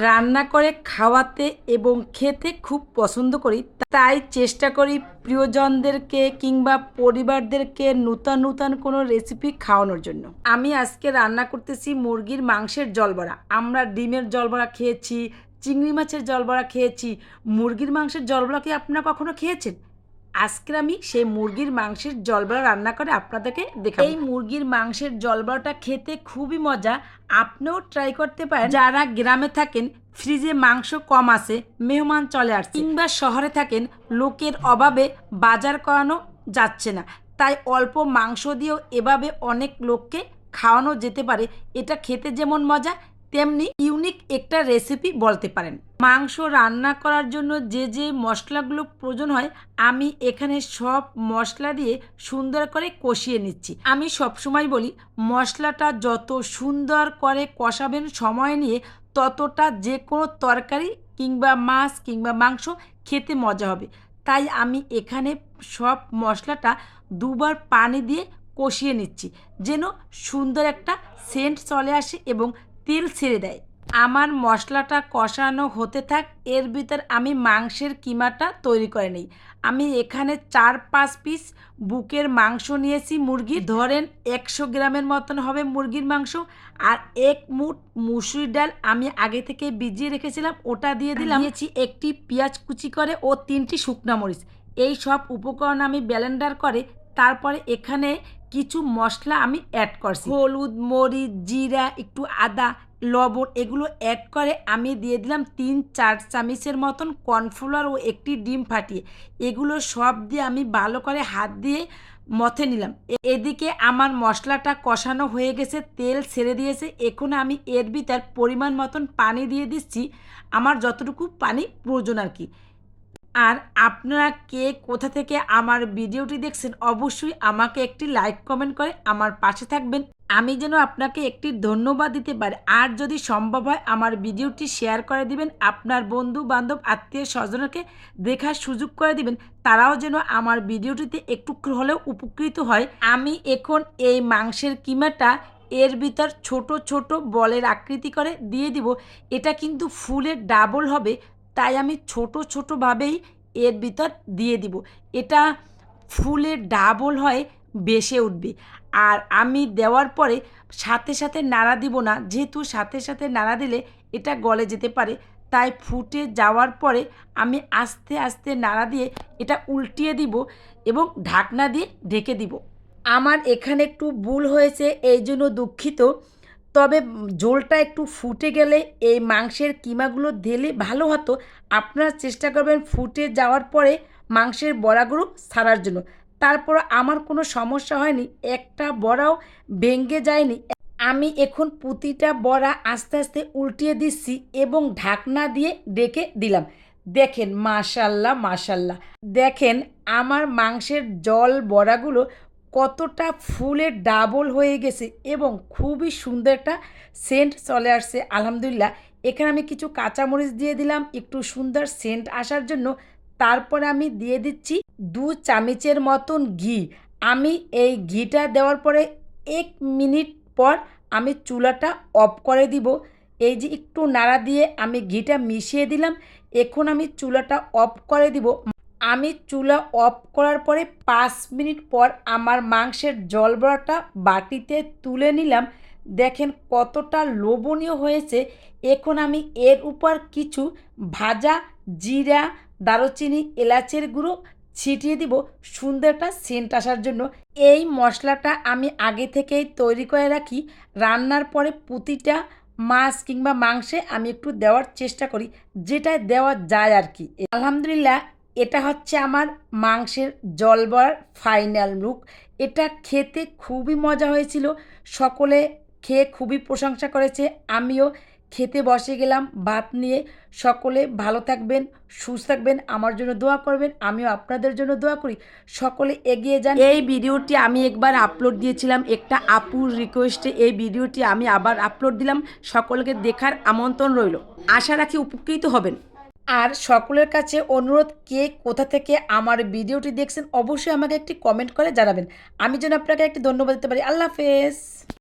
রান্না করে খাওয়াতে এবং খেতে খুব পছন্দ করি। তাই চেষ্টা করি প্রিয়জনদেরকে কিংবা পরিবারদেরকে নূতন নূতন কোনো রেসিপি খাওয়ানোর জন্য। আমি আজকে রান্না করতেছি মুরগির মাংসের জলবড়া। আমরা ডিমের জলবড়া খেয়েছি, চিংড়ি মাছের জলবড়া খেয়েছি। মুরগির মাংসের জলবড়া কি আপনারা কখনো খেয়েছেন? আজকে আমি সেই মুরগির মাংসের জলবড়া রান্না করে আপনাদেরকে দেখাবো। এই মুরগির মাংসের জলবড়াটা খেতে খুবই মজা। আপনিও ট্রাই করতে পারেন। যারা গ্রামে থাকেন ফ্রিজে মাংস কম আছে মেহমান চলে আসছে। কিংবা শহরে থাকেন লোকের অভাবে বাজার করানো যাচ্ছে না। তাই অল্প মাংস দিয়েও এভাবে অনেক লোককে খাওয়ানো যেতে পারে। এটা খেতে যেমন মজা তেমনি ইউনিক একটা রেসিপি বলতে পারেন। মাংস রান্না করার জন্য যে যে মশলাগুলো প্রয়োজন হয়, আমি এখানে সব মশলা দিয়ে সুন্দর করে কষিয়ে নিচ্ছি। আমি সবসময় বলি, মশলাটা যত সুন্দর করে কষাবেন সময় নিয়ে, ততটা যে কোনো তরকারি কিংবা মাছ কিংবা মাংস খেতে মজা হবে। তাই আমি এখানে সব মশলাটা দুবার পানি দিয়ে কষিয়ে নিচ্ছি, যেন সুন্দর একটা সেন্ট চলে আসে এবং তেল ছেড়ে দেয়। আমার মশলাটা কষানো হতে থাক এর ভিতর আমি মাংসের কিমাটা তৈরি করে নিই। আমি এখানে চার পাঁচ পিস বুকের মাংস নিয়েছি মুরগি ধরেন একশো গ্রামের মতন হবে মুরগির মাংস। আর এক মুঠ মুসুরি ডাল আমি আগে থেকে ভিজিয়ে রেখেছিলাম ওটা দিয়ে দিলাম দিয়েছি একটি পেঁয়াজ কুচি করে ও তিনটি শুকনা মরিচ। এই সব উপকরণ আমি ব্লেন্ডার করে তারপরে এখানে কিছু মশলা আমি অ্যাড করছি। হলুদ, মরিচ, জিরা, একটু আদা, লবণ, এগুলো অ্যাড করে আমি দিয়ে দিলাম তিন চার চামিচের মতন কর্নফ্লাওয়ার ও একটি ডিম ফাটিয়ে। এগুলো সব দিয়ে আমি ভালো করে হাত দিয়ে মথে নিলাম। এদিকে আমার মশলাটা কষানো হয়ে গেছে, তেল ছেড়ে দিয়েছে। এখন আমি এর ভিতর পরিমাণ মতন পানি দিয়ে দিচ্ছি। আমার যতটুকু পানি প্রয়োজন আর কি। আর আপনারা কে কোথা থেকে আমার ভিডিওটি দেখছেন, অবশ্যই আমাকে একটি লাইক কমেন্ট করে আমার পাশে থাকবেন। আমি যেন আপনাকে একটি ধন্যবাদ দিতে পারি। আর যদি সম্ভব হয় আমার ভিডিওটি শেয়ার করে দিবেন, আপনার বন্ধু বান্ধব আত্মীয় স্বজনকে দেখার সুযোগ করে দিবেন, তারাও যেন আমার ভিডিওটিতে একটু হলেও উপকৃত হয়। আমি এখন এই মাংসের কিমাটা এর ভিতর ছোট ছোট বলের আকৃতি করে দিয়ে দিব। এটা কিন্তু ফুলের ডাবল হবে। তাই আমি ছোট ছোটোভাবেই এর ভিতর দিয়ে দিব। এটা ফুলের ডাবল হয়, বেসে উঠবে। আর আমি দেওয়ার পরে সাথে সাথে নাড়া দিব না। যেহেতু সাথে সাথে নাড়া দিলে এটা গলে যেতে পারে, তাই ফুটে যাওয়ার পরে আমি আস্তে আস্তে নাড়া দিয়ে এটা উল্টিয়ে দিব এবং ঢাকনা দিয়ে ঢেকে দিব। আমার এখানে একটু ভুল হয়েছে এই জন্য দুঃখিত। তবে ঝোলটা একটু ফুটে গেলে এই মাংসের কিমাগুলো দিলে ভালো হতো। আপনারা চেষ্টা করবেন ফুটে যাওয়ার পরে মাংসের বড়াগুলো ছাড়ার জন্য। তারপর আমার কোনো সমস্যা হয়নি, একটা বড়াও ভেঙে যায়নি। আমি এখন প্রতিটা বড়া আস্তে আস্তে উল্টিয়ে দিচ্ছি এবং ঢাকনা দিয়ে ডেকে দিলাম। দেখেন, মাশাল্লাহ মাশাল্লাহ। দেখেন, আমার মাংসের জল বড়াগুলো কতটা ফুলে ডাবল হয়ে গেছে এবং খুবই সুন্দর একটা সেন্ট চলে আসছে, আলহামদুলিল্লাহ। এখানে আমি কিছু কাঁচামরিচ দিয়ে দিলাম, একটু সুন্দর সেন্ট আসার জন্য। তারপরে আমি দিয়ে দিচ্ছি দু চামচের মতন ঘি। আমি এই ঘিটা দেওয়ার পরে এক মিনিট পর আমি চুলাটা অফ করে দিব। এই যে একটু নাড়া দিয়ে আমি ঘিটা মিশিয়ে দিলাম, এখন আমি চুলাটা অফ করে দিব। আমি চুলা অফ করার পরে পাঁচ মিনিট পর আমার মাংসের জল বড়াটা বাটিতে তুলে নিলাম। দেখেন কতটা লোভনীয় হয়েছে। এখন আমি এর উপর কিছু ভাজা জিরা, দারুচিনি, এলাচের গুঁড়ো ছিটিয়ে দিব। সুন্দর একটা সেন্ট আসার জন্য। এই মশলাটা আমি আগে থেকেই তৈরি করে রাখি। রান্নার পরে প্রতিটা মাছ কিংবা মাংসে আমি একটু দেওয়ার চেষ্টা করি। যেটা দেওয়া যায় আর কি। আলহামদুলিল্লাহ এটা হচ্ছে আমার মাংসের জলবর ফাইনাল লুক এটা খেতে খুবই মজা হয়েছিল। সকলে খেয়ে খুবই প্রশংসা করেছে। আমিও খেতে বসে গেলাম, ভাত নিয়ে। সকলে ভালো থাকবেন, সুস্থ থাকবেন, আমার জন্য দোয়া করবেন, আমিও আপনাদের জন্য দোয়া করি। সকলে এগিয়ে যান। এই ভিডিওটি আমি একবার আপলোড দিয়েছিলাম। একটা আপুর রিকোয়েস্টে এই ভিডিওটি আমি আবার আপলোড দিলাম। সকলকে দেখার আমন্ত্রণ রইল। আশা রাখি উপকৃত হবেন। আর সকলের কাছে অনুরোধ, কে কোথা থেকে আমার ভিডিওটি দেখছেন, অবশ্যই আমাকে একটি কমেন্ট করে জানাবেন। আমি যেন আপনাকে একটি ধন্যবাদ দিতে পারি। আল্লাহ হাফেজ।